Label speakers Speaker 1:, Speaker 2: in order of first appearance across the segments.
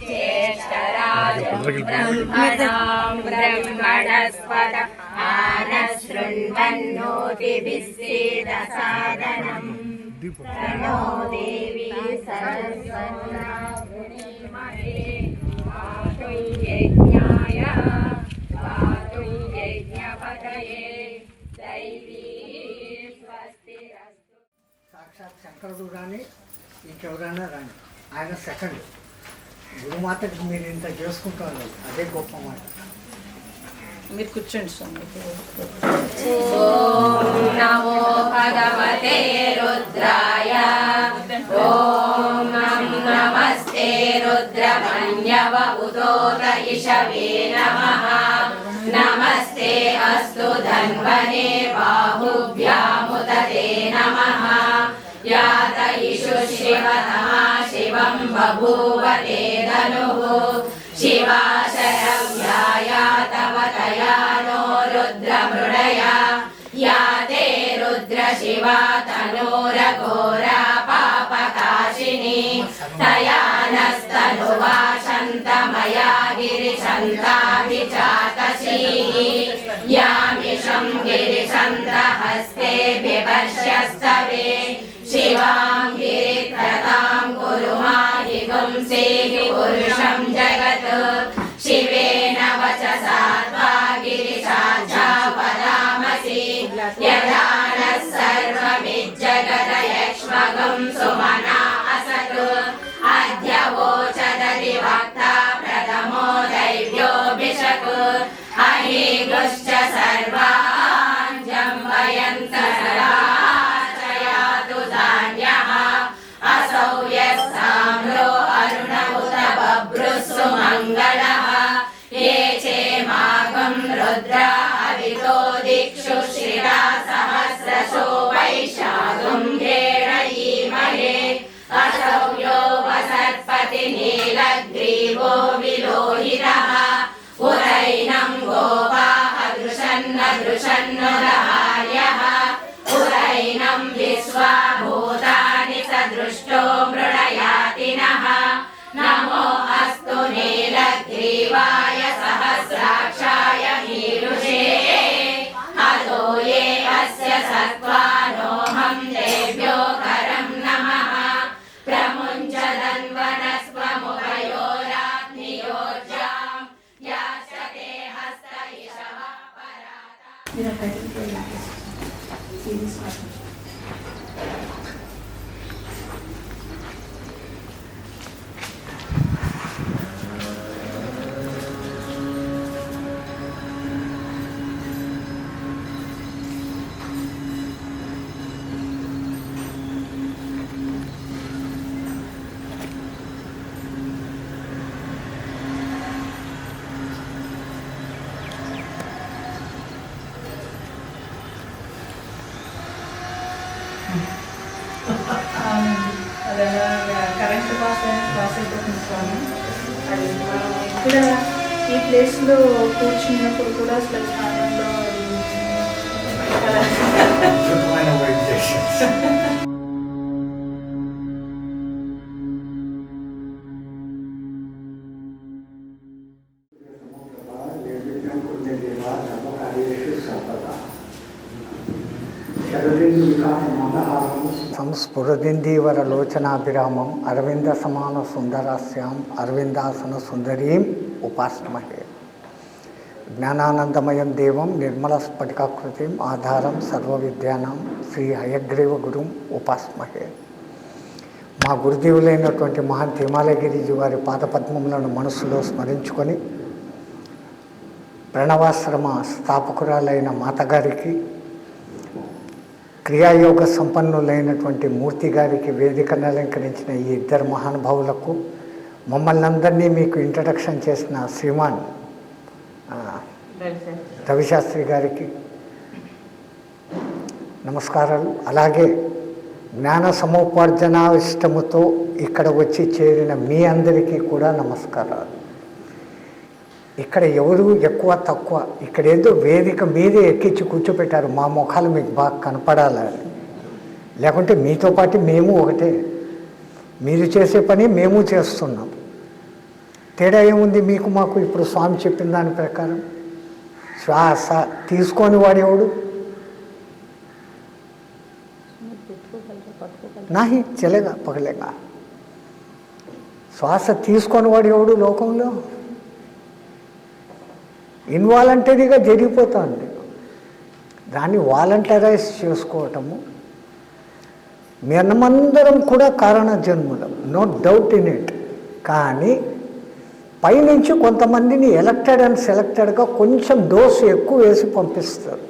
Speaker 1: ज्येष्ठराजं ब्रह्मणां ब्रह्मणस्पद आनशृण्वन्नोतिभिस्सीदसादनम् प्रणो देवी सरस्वतीमहे पातु यज्ञाय पातु यज्ञपतये दैवी स्वस्तिरस्तु
Speaker 2: సాక్షాత్ శంకరుడు రాని ఇంకెవరైనా రాని ఆయన సెకండ్ గురుమాతకు మీరు ఇంత చేసుకుంటారు. అదే గొప్ప మాట.
Speaker 3: మీరు కూర్చోండి స్వామి.
Speaker 1: ఓం నమో భగవతే రుద్రాయ. ఓం నమస్తే రుద్రమన్యవ ధన్వనే బాహుభ్యాముదతే నమః. यात इषु शिवतमा शिवं बभूव ते धनुः शिवाशरव्याया तव तया नो रुद्रमृडया या ते रुद्रशिवा तनूरघोरा पापकाशिनी तया नस्तनुवा शन्तमया गिरिशन्ताभिचातशीः यामिषं गिरिशन्तहस्ते बिभर्ष्यस्तवे शिवां गिरित्रतां कुरु माहि गुंसेहि पुरुषं जगत् शिवेन वचसा त्वा गिरिशाचा वदामसि यदा नः सर्वमिज्जगदयक्ष्मगं सुमना असतु अद्य वोचदति वक्ता प्रथमो दैव्योऽभिषक् अहीगुश्च सर्वान् मङ्गलः ये चेमागं रुद्रा अवितो दिक्षु श्रिया सहस्रशो वैशागं घेणयीमहे असौ यो वसत्पति नीलग्रीवो विलोहितः उरैनं गोपाः दृशन्न नीलग्रीवाय सहस्राक्षाय मीरुषे हतो ये अस्य सत्त्वानोऽहं
Speaker 3: అదే కరెంట్ పాస్ పాస్ అయిపోతుంది స్వామి అది మనం ఇక్కడ ఈ ప్లేస్లో కూర్చున్నప్పుడు కూడా అసలు
Speaker 2: స్థానంలో స్ఫురదిందీవరలోచనాభిరామం అరవింద సమాన సుందరాస్యాం అరవిందాసన సుందరీం ఉపాసనమహే. జ్ఞానానందమయం దేవం నిర్మల స్ఫటికాకృతిం ఆధారం సర్వ విద్యానం శ్రీ హయగ్రీవ గురుం ఉపాసమహే మా గురుదేవులైనటువంటి మహా హిమాలయగిరిజీ వారి పాదపద్మములను మనసులో స్మరించుకొని ప్రణవాశ్రమ స్థాపకురాలైన మాతగారికి క్రియాయోగ సంపన్నులైనటువంటి మూర్తి గారికి వేదికను అలంకరించిన ఈ ఇద్దరు మహానుభావులకు మమ్మల్ని అందరినీ మీకు ఇంట్రడక్షన్ చేసిన శ్రీమాన్ రవిశాస్త్రి గారికి నమస్కారాలు. అలాగే జ్ఞాన సముపార్జనావిష్టముతో ఇక్కడ వచ్చి చేరిన మీ అందరికీ కూడా నమస్కారాలు. ఇక్కడ ఎవరు ఎక్కువ తక్కువ? ఇక్కడ ఏదో వేదిక మీదే ఎక్కించి కూర్చోపెట్టారు. మా ముఖాలు మీకు బాగా కనపడాలని లేకుంటే మీతో పాటు మేము ఒకటే. మీరు చేసే పని మేము చేస్తున్నాం. తేడా ఏముంది మీకు మాకు? ఇప్పుడు స్వామి చెప్పిన దాని ప్రకారం. శ్వాస తీసుకొని వాడేవాడు. నాహి చెలేగా పగలేగా. శ్వాస తీసుకొని వాడేవాడు లోకంలో? ఇన్వాలంటరీగా జరిగిపోతుంది. దాన్ని వాలంటరైజ్ చేసుకోవటము మనమందరం కూడా కారణ జన్ములం నో డౌట్ ఇన్ ఇట్. కానీ పైనుంచి కొంతమందిని ఎలక్టెడ్ అండ్ సెలెక్టెడ్గా కొంచెం డోసు ఎక్కువ వేసి పంపిస్తారు.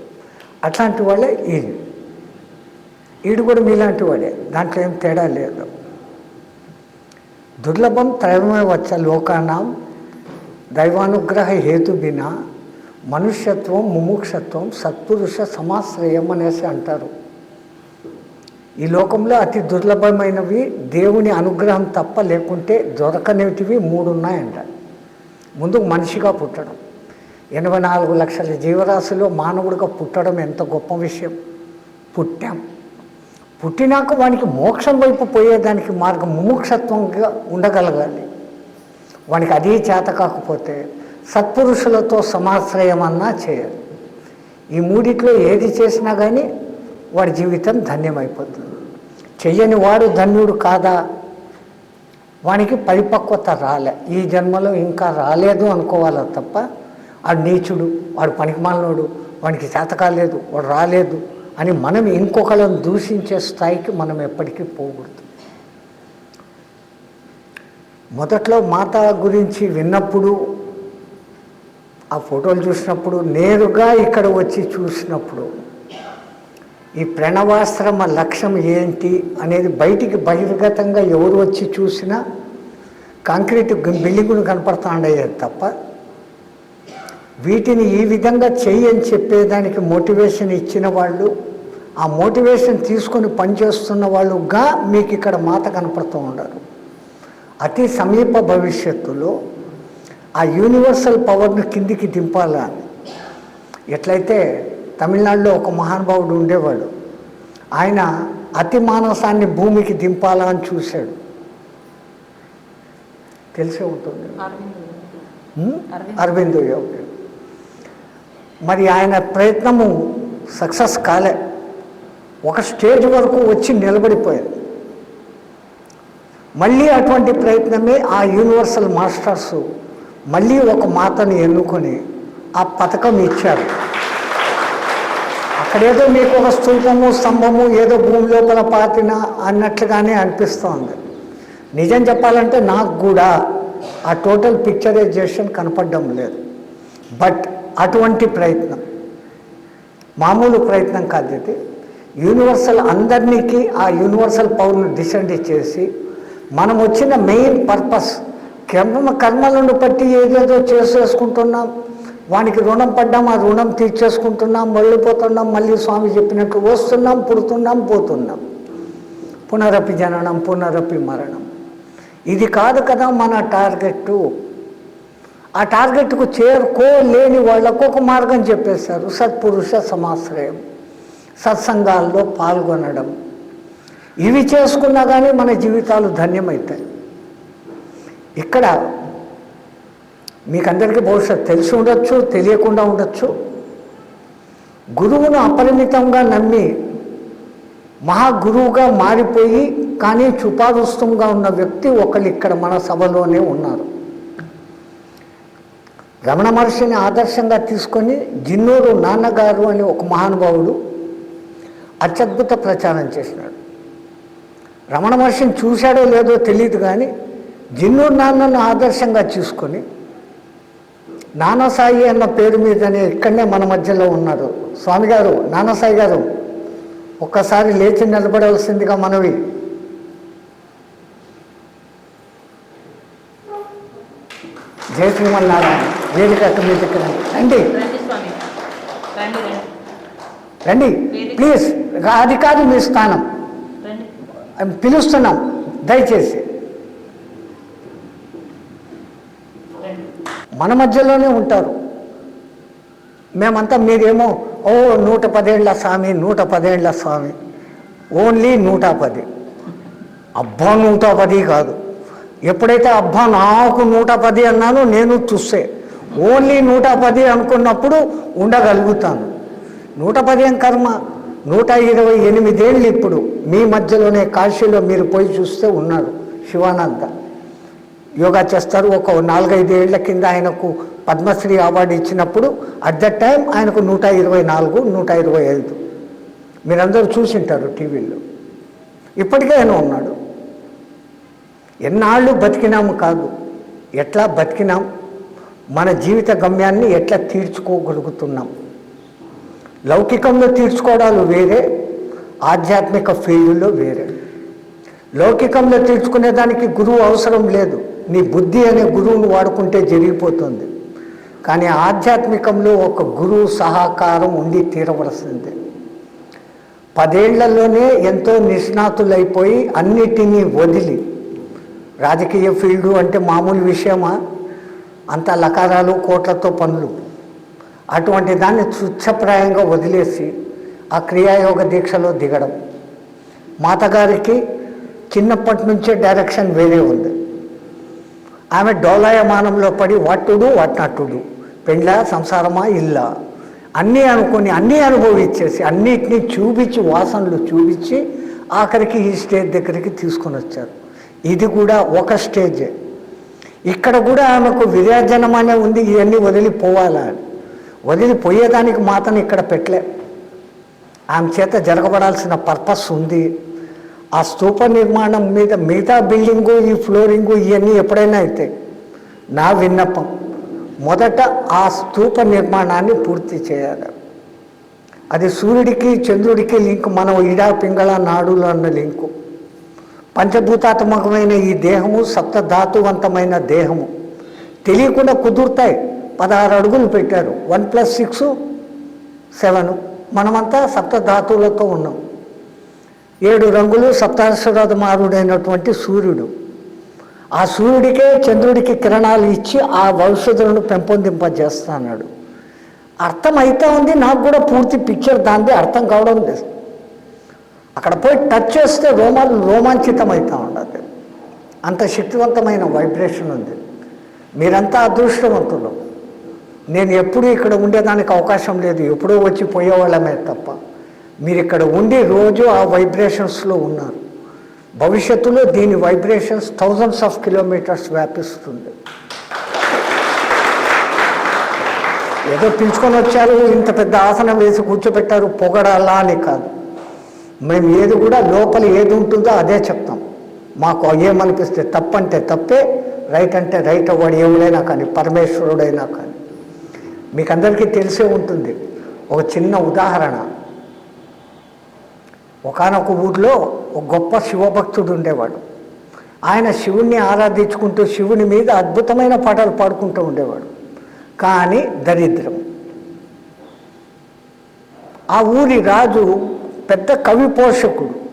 Speaker 2: అట్లాంటి వాళ్ళే ఈయన. ఈడు కూడా మీలాంటి వాడే దాంట్లో ఏం తేడా లేదు. దుర్లభం త్రయమే వచ్చ లోకానాం దైవానుగ్రహ హేతు బినా మనుష్యత్వం ముముక్షత్వం సత్పురుష సమాశ్రయం అనేసి అంటారు. ఈ లోకంలో అతి దుర్లభమైనవి దేవుని అనుగ్రహం తప్ప లేకుంటే దొరకనేటివి మూడు ఉన్నాయంట ముందు మనిషిగా పుట్టడం. ఎనభై నాలుగు లక్షల జీవరాశిలో మానవుడిగా పుట్టడం ఎంత గొప్ప విషయం. పుట్టాం. పుట్టినాక వానికి మోక్షం వైపు పోయేదానికి మార్గం ముముక్షత్వంగా ఉండగలగాలి. వానికి అది చేత కాకపోతే సత్పురుషులతో సమాశ్రయం అన్నా చేయాలి ఈ మూడిట్లో ఏది చేసినా కానీ వాడి జీవితం ధన్యమైపోతుంది. చెయ్యని వాడు ధన్యుడు కాదా? వానికి పరిపక్వత రాలే. ఈ జన్మలో ఇంకా రాలేదు అనుకోవాలి తప్ప వాడు నీచుడు వాడు పనికిమాలినోడు వానికి చేత కాలేదు వాడు రాలేదు అని మనం ఇంకొకళ్ళని దూషించే స్థాయికి మనం ఎప్పటికీ పోకూడదు. మొదట్లో మాత గురించి విన్నప్పుడు ఆ ఫోటోలు చూసినప్పుడు నేరుగా ఇక్కడ వచ్చి చూసినప్పుడు ఈ ప్రణవాశ్రమ లక్ష్యం ఏంటి అనేది బయటికి బహిర్గతంగా ఎవరు వచ్చి చూసినా కాంక్రీట్ బిల్డింగులు కనపడుతుండయ్యే తప్ప వీటిని ఈ విధంగా చేయని చెప్పేదానికి మోటివేషన్ ఇచ్చిన వాళ్ళు ఆ మోటివేషన్ తీసుకొని పనిచేస్తున్న వాళ్ళుగా మీకు ఇక్కడ మాత కనపడుతూ ఉండరు. అతి సమీప భవిష్యత్తులో ఆ యూనివర్సల్ పవర్ను కిందికి దింపాలా ఎట్లయితే తమిళనాడులో ఒక మహానుభావుడు ఉండేవాడు ఆయన అతి మానసాన్ని భూమికి దింపాలా అని చూశాడు. తెలిసే ఉంటుంది? అరవిందో యోగి మరి ఆయన ప్రయత్నము సక్సెస్ కాలే. ఒక స్టేజ్ వరకు వచ్చి నిలబడిపోయింది మళ్ళీ అటువంటి ప్రయత్నమే ఆ యూనివర్సల్ మాస్టర్స్ మళ్ళీ ఒక మాతను ఎన్నుకొని ఆ పథకం ఇచ్చారు. అక్కడేదో మీకు ఒక స్థూపము స్తంభము ఏదో భూమి లోపల పాతిన అన్నట్లుగానే అనిపిస్తోంది. నిజం చెప్పాలంటే నాకు కూడా ఆ టోటల్ పిక్చరైజేషన్ కనపడడం లేదు. బట్ అటువంటి ప్రయత్నం మామూలు ప్రయత్నం కాదు యూనివర్సల్ అందరినీ ఆ యూనివర్సల్ పవర్ను డిసెండ్ చేసి మనం వచ్చిన మెయిన్ పర్పస్. కర్మ కర్మలను బట్టి ఏదేదో చేసేసుకుంటున్నాం. వానికి రుణం పడ్డాం ఆ రుణం తీర్చేసుకుంటున్నాం వెళ్ళిపోతున్నాం మళ్ళీ స్వామి చెప్పినట్టు వస్తున్నాం పుడుతున్నాం పోతున్నాం. పునరపి జననం పునరపి మరణం. ఇది కాదు కదా మన టార్గెట్ ఆ టార్గెట్కు చేరుకోలేని వాళ్ళకు ఒక మార్గం చెప్పేశారు. సత్పురుష సమాశ్రయం. సత్సంగాల్లో పాల్గొనడం. ఇవి చేసుకున్నా కానీ మన జీవితాలు ధన్యమవుతాయి ఇక్కడ మీకందరికీ బహుశా తెలిసి ఉండొచ్చు తెలియకుండా ఉండొచ్చు. గురువును అపరిమితంగా నమ్మి మహాగురువుగా మారిపోయి కానీ చుపాదుస్తంగా ఉన్న వ్యక్తి ఒకళ్ళు ఇక్కడ మన సభలోనే ఉన్నారు. రమణ మహర్షిని ఆదర్శంగా తీసుకొని జిన్నూరు నాన్నగారు అని ఒక మహానుభావుడు అత్యద్భుత ప్రచారం చేసినాడు. రమణ మహర్షిని చూశాడో లేదో తెలియదు కానీ జిన్నూరు నాన్నను ఆదర్శంగా చూసుకొని నానాసాయి అన్న పేరు మీదనే ఇక్కడనే మన మధ్యలో ఉన్నారు. స్వామి గారు నానాసాయి గారు ఒక్కసారి లేచి నిలబడవలసిందిగా మనవి. జయ శ్రీమన్నారాయణ. వేదిక అక్కడ మీ దగ్గర. రండి.
Speaker 1: రండి రండి
Speaker 2: ప్లీజ్ అది కాదు మీ స్థానం. పిలుస్తున్నాం. దయచేసి. మన మధ్యలోనే ఉంటారు. మేమంతా మీరేమో ఓ నూట పదేళ్ళ స్వామి నూట పదేళ్ళ స్వామి. ఓన్లీ నూట పది. అబ్బా నూట పది కాదు. ఎప్పుడైతే అబ్బా నాకు నూట పది అన్నానో నేను చూస్తే ఓన్లీ నూట పది అనుకున్నప్పుడు ఉండగలుగుతాను. నూట పది ఏం కర్మ? నూట ఇరవై ఎనిమిదేళ్ళు ఇప్పుడు మీ మధ్యలోనే కాశీలో మీరు పోయి చూస్తే ఉన్నారు శివానంద. యోగా చేస్తారు. ఒక నాలుగైదేళ్ళ కింద ఆయనకు పద్మశ్రీ అవార్డు ఇచ్చినప్పుడు అట్ ద టైం ఆయనకు నూట ఇరవై నాలుగు నూట ఇరవై ఐదు. మీరందరూ చూసింటారు టీవీలో ఇప్పటికే ఆయన ఉన్నాడు. ఎన్నాళ్ళు బతికినాము కాదు. ఎట్లా బతికినాం? మన జీవిత గమ్యాన్ని ఎట్లా తీర్చుకోగలుగుతున్నాం? లౌకికంలో తీర్చుకోవడాలు వేరే ఆధ్యాత్మిక ఫీల్డ్లో వేరే. లౌకికంలో తీర్చుకునేదానికి గురువు అవసరం లేదు. నీ బుద్ధి అనే గురువును వాడుకుంటే జరిగిపోతుంది. కానీ ఆధ్యాత్మికంలో ఒక గురువు సహకారం ఉండి తీరవలసింది. పదేళ్ళలోనే ఎంతో నిష్ణాతులైపోయి అన్నిటినీ వదిలి. రాజకీయ ఫీల్డు అంటే మామూలు విషయమా? అంత లకారాలు కోట్లతో పనులు. అటువంటి దాన్ని తుచ్చప్రాయంగా వదిలేసి ఆ క్రియాయోగ దీక్షలో దిగడం. మాతగారికి చిన్నప్పటి నుంచే డైరెక్షన్ వేరే ఉంది. ఆమె డోలాయమానంలో పడి వాటుడు వాటినట్టుడు పెండ్ల సంసారమా ఇల్లా. అన్నీ అనుకొని అన్నీ అనుభవించేసి అన్నిటినీ చూపించి వాసనలు చూపించి ఆఖరికి ఈ స్టేజ్ దగ్గరికి తీసుకొని వచ్చారు. ఇది కూడా ఒక స్టేజే. ఇక్కడ కూడా ఆమెకు విరాజనమనే ఉంది ఇవన్నీ వదిలిపోవాలా అని. వదిలిపోయేదానికి మాత్రం ఇక్కడ పెట్టలే. ఆమె చేత జరగబడాల్సిన పర్పస్ ఉంది. ఆ స్తూప నిర్మాణం మీద మిగతా బిల్డింగు ఈ ఫ్లోరింగు ఇవన్నీ ఎప్పుడైనా అయితే నా విన్నపం మొదట ఆ స్తూప నిర్మాణాన్ని పూర్తి చేయాలి. అది సూర్యుడికి చంద్రుడికి లింక్ మనం ఇడా పింగళ నాడులు అన్న లింకు. పంచభూతాత్మకమైన ఈ దేహము సప్తధాతువంతమైన దేహము. తెలియకుండా కుదురుతాయి. పదహారు అడుగులు పెట్టారు. One plus six seven. మనమంతా సప్తధాతువులతో ఉన్నాం. ఏడు రంగులు సప్తాశ్వరమారుడైనటువంటి సూర్యుడు. ఆ సూర్యుడికే చంద్రుడికి కిరణాలు ఇచ్చి ఆ భవిష్యత్తులను పెంపొందింపజేస్తున్నాడు. అర్థమైతే ఉంది నాకు కూడా పూర్తి పిక్చర్ దాంది అర్థం కావడం లేదు. అక్కడ పోయి టచ్ చేస్తే రోమాలు రోమాంచితం అవుతూ ఉండదు అంత శక్తివంతమైన వైబ్రేషన్ ఉంది. మీరంతా అదృష్టవంతులు. నేను ఎప్పుడు ఇక్కడ ఉండేదానికి అవకాశం లేదు. ఎప్పుడో వచ్చి పోయేవాళ్ళమే తప్ప. మీరు ఇక్కడ ఉండి రోజు ఆ వైబ్రేషన్స్లో ఉన్నారు. భవిష్యత్తులో దీని వైబ్రేషన్స్ థౌజండ్స్ ఆఫ్ కిలోమీటర్స్ వ్యాపిస్తుంది. ఏదో పిలుచుకొని వచ్చారు ఇంత పెద్ద ఆసనం వేసి కూర్చోబెట్టారు పొగడాలా అని కాదు. మేము ఏది కూడా లోపల ఏది ఉంటుందో అదే చెప్తాం. మాకు ఏమనిపిస్తే తప్పంటే తప్పే రైట్ అంటే రైట్ అవ్వడు ఎవడైనా కానీ పరమేశ్వరుడైనా కానీ. మీకు అందరికీ తెలిసే ఉంటుంది. ఒక చిన్న ఉదాహరణ. ఒకనొక ఊర్లో ఒక గొప్ప శివభక్తుడు ఉండేవాడు. ఆయన శివుణ్ణి ఆరాధించుకుంటూ శివుని మీద అద్భుతమైన పాటలు పాడుకుంటూ ఉండేవాడు. కానీ దరిద్రం. ఆ ఊరి రాజు పెద్ద కవి పోషకుడు.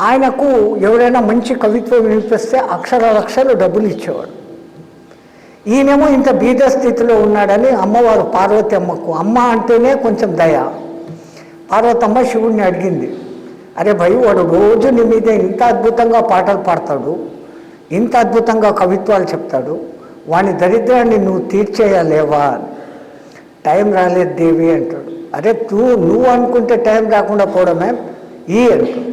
Speaker 2: ఆయనకు ఎవరైనా మంచి కవిత్వం వినిపిస్తే అక్షర లక్షలు డబ్బులు ఇచ్చేవాడు. ఈయనేమో ఇంత బీద స్థితిలో ఉన్నాడని అమ్మవారు పార్వతి అమ్మకు అమ్మ అంటేనే కొంచెం దయ. పార్వతమ్మ శివుణ్ణి అడిగింది. అరే భయ్ వాడు రోజు నీ మీద ఇంత అద్భుతంగా పాటలు పాడతాడు ఇంత అద్భుతంగా కవిత్వాలు చెప్తాడు వాని దరిద్రాన్ని నువ్వు తీర్చేయలేవా? టైం రాలేదు దేవి అంటాడు. అరే తూ నువ్వు అనుకుంటే టైం రాకుండా పోవడమే? ఈ అంటాడు.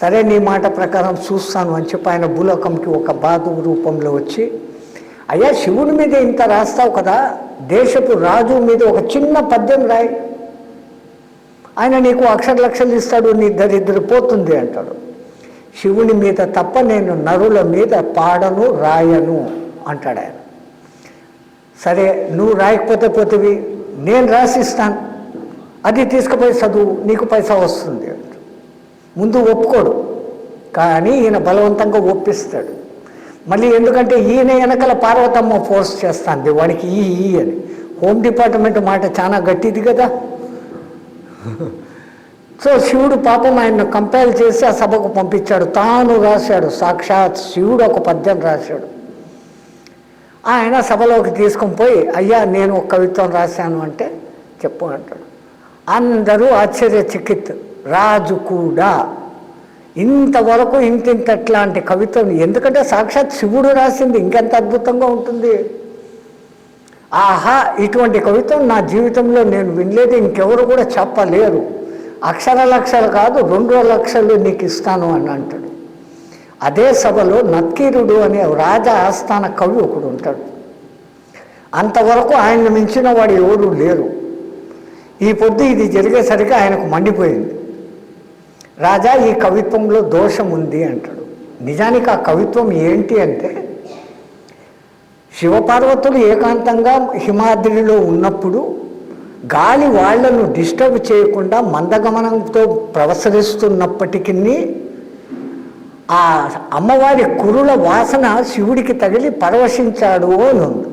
Speaker 2: సరే నీ మాట ప్రకారం చూస్తాను అని చెప్పి ఆయన భూలోకంకి ఒక బాధు రూపంలో వచ్చి అయ్యా శివుని మీద ఇంత రాస్తావు కదా దేశపు రాజు మీద ఒక చిన్న పద్యం రాయి. ఆయన నీకు అక్షర లక్షలు ఇస్తాడు నీ దరిద్ర పోతుంది అంటాడు. శివుని మీద తప్ప నేను నరుల మీద పాడను రాయను అంటాడు ఆయన. సరే నువ్వు రాయకపోతే పోతివి నేను రాసిస్తాను. అది తీసుకుపోయి చదువు నీకు పైసా వస్తుంది అంటాడు. ముందు ఒప్పుకోడు కానీ ఈయన బలవంతంగా ఒప్పిస్తాడు. మళ్ళీ ఎందుకంటే ఈయన వెనకల పార్వతమ్మ ఫోర్స్ చేస్తుంది. వాడికి ఈ ఈ అని. హోమ్ డిపార్ట్మెంట్ మాట చాలా గట్టిది కదా. సో శివుడు పాపం ఆయన కంపేర్ చేసి ఆ సభకు పంపించాడు. తాను రాశాడు. సాక్షాత్ శివుడు ఒక పద్యం రాశాడు. ఆయన సభలోకి తీసుకొని పోయి అయ్యా నేను ఒక కవిత్వం రాశాను అంటే చెప్పు అంటాడు. అందరూ ఆశ్చర్యచకిత్. రాజు కూడా. ఇంతవరకు ఇంతింతట్లాంటి కవిత్వం ఎందుకంటే సాక్షాత్ శివుడు రాసింది ఇంకెంత అద్భుతంగా ఉంటుంది. ఆహా ఇటువంటి కవిత్వం నా జీవితంలో నేను వినలేదు ఇంకెవరు కూడా చెప్పలేరు. అక్షర లక్షలు కాదు రెండు లక్షలు నీకు ఇస్తాను అని అంటాడు. అదే సభలో నత్కీరుడు అనే రాజా ఆస్థాన కవి ఒకడు ఉంటాడు. అంతవరకు ఆయన మించిన వాడు ఎవరు లేరు. ఈ పొద్దు ఇది జరిగేసరికి ఆయనకు మండిపోయింది. రాజా ఈ కవిత్వంలో దోషం ఉంది అంటాడు. నిజానికి ఆ కవిత్వం ఏంటి అంటే శివపార్వతులు ఏకాంతంగా హిమాద్రిలో ఉన్నప్పుడు గాలి వాళ్ళను డిస్టర్బ్ చేయకుండా మందగమనంతో ప్రవసరిస్తున్నప్పటికీ ఆ అమ్మవారి కురుల వాసన శివుడికి తగిలి పరవశించాడు అని ఉంది.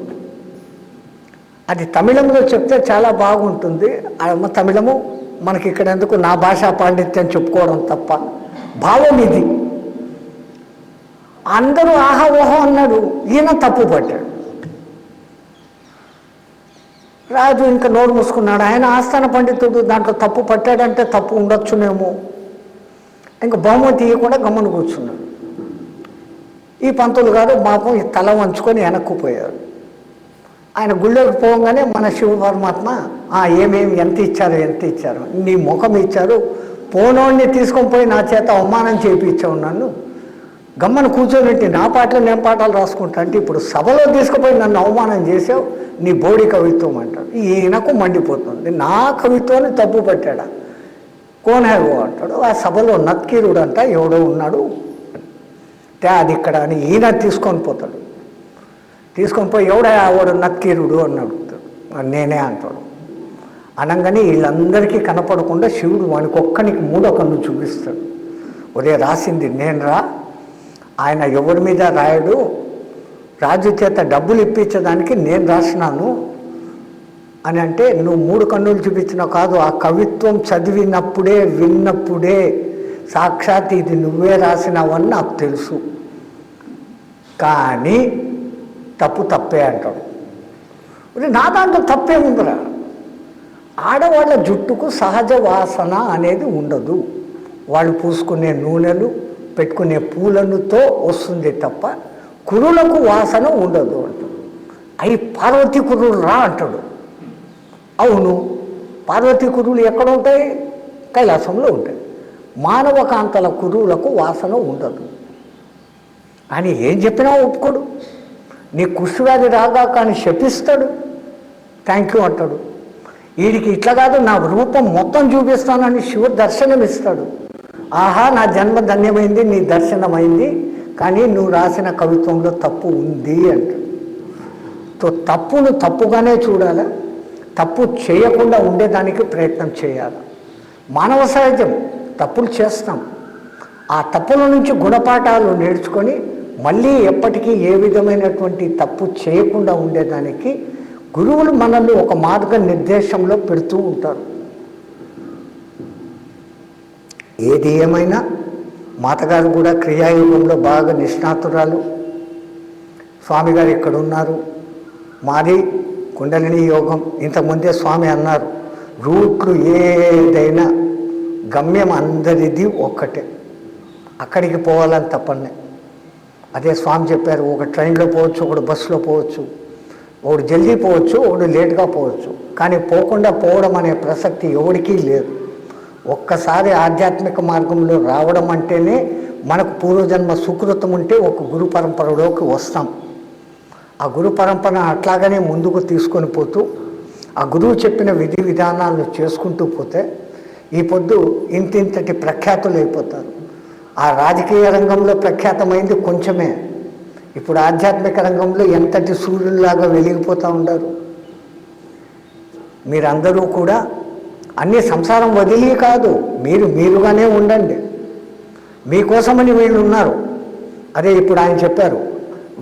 Speaker 2: అది తమిళంలో చెప్తే చాలా బాగుంటుంది. అమ్మ తమిళము మనకి ఇక్కడ ఎందుకు నా భాషా పాండిత్యం చెప్పుకోవడం తప్ప? భావం ఇది. అందరూ ఆహా ఓహో అన్నాడు. ఈయన తప్పు పట్టాడు రాజు ఇంకా నోరు మూసుకున్నాడు. ఆయన ఆస్థాన పండితుడు దాంట్లో తప్పు పట్టాడంటే తప్పు ఉండొచ్చునేమో. ఇంకా బహుమతి ఇవ్వకుండా గమ్మున కూర్చున్నాడు. ఈ పంతులు గారు పాపం తల వంచుకొని వెనక్కుపోయారు ఆయన గుళ్ళోకి పోగానే మన శివ పరమాత్మ ఏమేమి ఎంత ఇచ్చారు ఎంత ఇచ్చారు. నీ ముఖం ఇచ్చారు. పోనోడిని తీసుకొని పోయి నా చేత అవమానం చేయించావు నన్ను. గమ్మను కూర్చోబెట్టి నా పాటలు నేను పాటలు రాసుకుంటా అంటే ఇప్పుడు సభలో తీసుకుపోయి నన్ను అవమానం చేసావు నీ బోడి కవిత్వం అంటాడు. ఈయనకు మండిపోతుంది. నా కవిత్వాన్ని తప్పు పట్టాడా? కోనహేవో అంటాడు. ఆ సభలో నత్కీరుడు అంట ఎవడో ఉన్నాడు. అంటే అది ఇక్కడ అని ఈయన తీసుకొని పోతాడు. తీసుకొని పోయి ఎవడా ఆవిడ నత్కీరుడు అని అడుగుతాడు. నేనే అంటాడు. అనగానే వీళ్ళందరికీ కనపడకుండా శివుడు వానికి ఒక్కనికి మూడో కన్ను చూపిస్తాడు. ఒరే రాసింది నేను రా ఆయన ఎవరి మీద రాయడు. రాజు చేత డబ్బులు ఇప్పించడానికి నేను రాసినాను. అని అంటే నువ్వు మూడు కన్నులు చూపించినావు కాదు ఆ కవిత్వం చదివినప్పుడే విన్నప్పుడే సాక్షాత్ ఇది నువ్వే రాసినావని నాకు తెలుసు. కానీ తప్పు తప్పే అంటాడు. నా దాంట్లో తప్పే ఉందిరా. ఆడవాళ్ళ జుట్టుకు సహజ వాసన అనేది ఉండదు. వాళ్ళు పూసుకునే నూనెలు పెట్టుకునే పూలనుతో వస్తుంది తప్ప కురులకు వాసన ఉండదు అంటాడు. అవి పార్వతీ కురులు రా అంటాడు. అవును పార్వతీ కురులు ఎక్కడ ఉంటాయి? కైలాసంలో ఉంటాయి. మానవ కాంతల కురువులకు వాసన ఉండదు. అని ఏం చెప్పినా ఒప్పుకోడు. నీ కుష్ఠవ్యాధి రాగా కానీ శపిస్తాడు. థ్యాంక్ యూ అంటాడు. వీడికి ఇట్లా కాదు నా రూపం మొత్తం చూపిస్తానని శివుడు దర్శనం ఇస్తాడు ఆహా నా జన్మ ధన్యమైంది నీ దర్శనమైంది కానీ నువ్వు రాసిన కవిత్వంలో తప్పు ఉంది అంటాడు తప్పును తప్పుగానే చూడాలి? తప్పు చేయకుండా ఉండేదానికి ప్రయత్నం చేయాలి? మానవ సహజం తప్పులు చేస్తాం. ఆ తప్పుల నుంచి గుణపాఠాలు నేర్చుకొని మళ్ళీ ఎప్పటికీ ఏ విధమైనటువంటి తప్పు చేయకుండా ఉండేదానికి గురువులు మనల్ని ఒక మార్గ నిర్దేశంలో పెడుతూ ఉంటారు. ఏది ఏమైనా మాతగారు కూడా క్రియాయోగంలో బాగా నిష్ణాతురాలు. స్వామి గారు మాది కుండలిని యోగం. ఇంతకుముందే స్వామి అన్నారు రూట్లు ఏదైనా గమ్యం అందరిది ఒక్కటే. అక్కడికి పోవాలని తప్పనే అదే స్వామి చెప్పారు ఒక ట్రైన్లో పోవచ్చు ఒకడు బస్సులో పోవచ్చు. ఒకడు జల్దీ పోవచ్చు ఒకడు లేట్గా పోవచ్చు. కానీ పోకుండా పోవడం అనే ప్రసక్తి ఎవరికీ లేదు. ఒక్కసారి ఆధ్యాత్మిక మార్గంలో రావడం అంటేనే మనకు పూర్వజన్మ సుకృతం ఉంటే ఒక గురు పరంపరలోకి వస్తాం. ఆ గురు పరంపర అట్లాగనే ముందుకు తీసుకొని పోతూ ఆ గురువు చెప్పిన విధి విధానాలను చేసుకుంటూ పోతే ఈ పొద్దు ఇంతింతటి ప్రఖ్యాతులు అయిపోతారు ఆ రాజకీయ రంగంలో ప్రఖ్యాతమైంది కొంచెమే. ఇప్పుడు ఆధ్యాత్మిక రంగంలో ఎంతటి సూర్యుల్లాగా వెలిగిపోతూ ఉండారు మీరందరూ కూడా అన్ని సంసారం వదిలి కాదు మీరు మీరుగానే ఉండండి. మీకోసమని వీళ్ళు ఉన్నారు. అదే ఇప్పుడు ఆయన చెప్పారు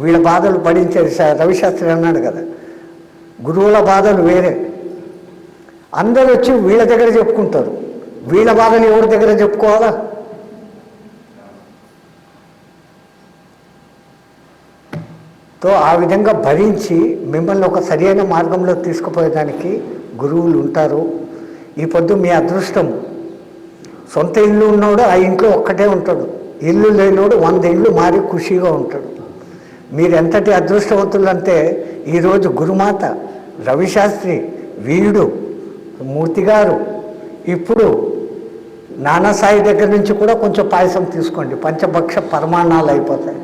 Speaker 2: వీళ్ళ బాధలు పడించేది రవిశాస్త్రి అన్నాడు కదా గురువుల బాధలు వేరే. అందరూ వచ్చి వీళ్ళ దగ్గర చెప్పుకుంటారు. వీళ్ళ బాధలు ఎవరి దగ్గర చెప్పుకోవాలా? సో ఆ విధంగా భరించి మిమ్మల్ని ఒక సరైన మార్గంలో తీసుకుపోయేదానికి గురువులు ఉంటారు. ఈ పొద్దు మీ అదృష్టం. సొంత ఇల్లు ఉన్నోడు ఆ ఇంట్లో ఒక్కటే ఉంటాడు. ఇల్లు లేనోడు వంద ఇల్లు మారి ఖుషిగా ఉంటాడు. మీరు ఎంతటి అదృష్టవంతులు అంటే ఈరోజు గురుమాత రవిశాస్త్రి వీరుడు మూర్తి గారు ఇప్పుడు నానాసాయి దగ్గర నుంచి కూడా కొంచెం పాయసం తీసుకోండి. పంచభక్ష పరమాణాలు అయిపోతాయి.